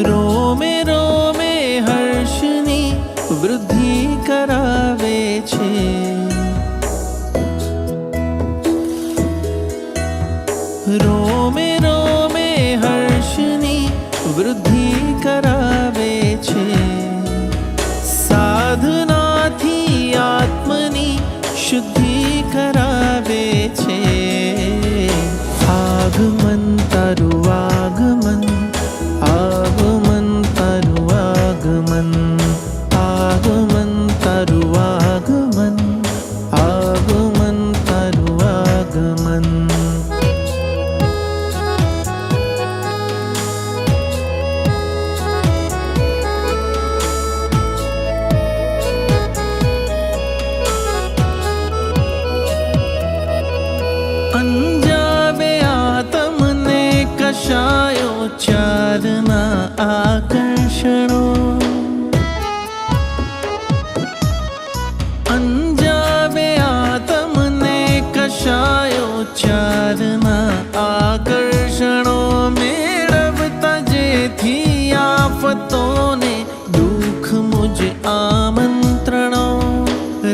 રોમે રોમે હર્ષની વૃદ્ધિ કરાવે છે. રોમે રોમે હર્ષની વૃદ્ધિ કરાવે છે. સાધનાથી આત્મની શુદ્ધિ કરાવે છે. આગમન તરુવા આકર્ષણો. અંજાવે આ તમને કશાયો ચારમાં આકર્ષણો મેળવતા જેથી આફતોને દુઃખ મુજ આમંત્રણો.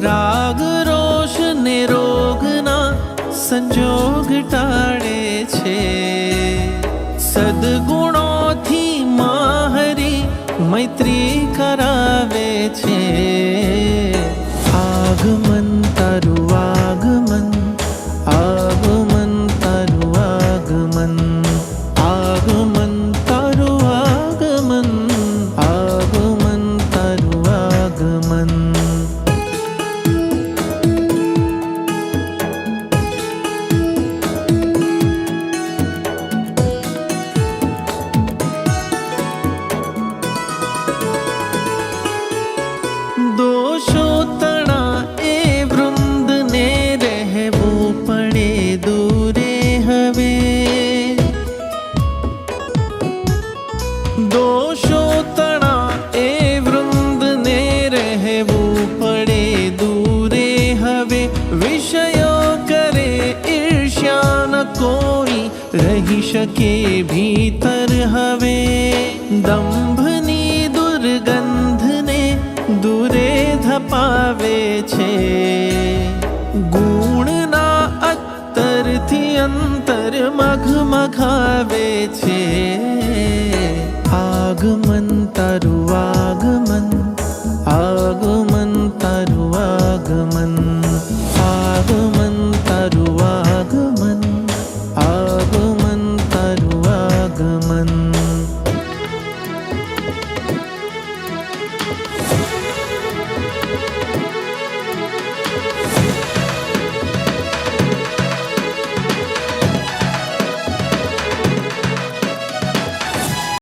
રાગ, રોષ ને રોગના સંજોગ ટાળે છે. સદગુણોથી માહરી મૈત્રી કરાવે છે. આગમન તારું રહેવું પડે દૂરે હવે વિષયો કરે ઈર્ષ્યા ન કોઈ રહી શકે ભીતર હવે. દંભની દુર્ગંધને દૂરે ધપાવે છે. ગુણના અત્તરથી અંતર મઘમઘાવે છે. આગમન તારું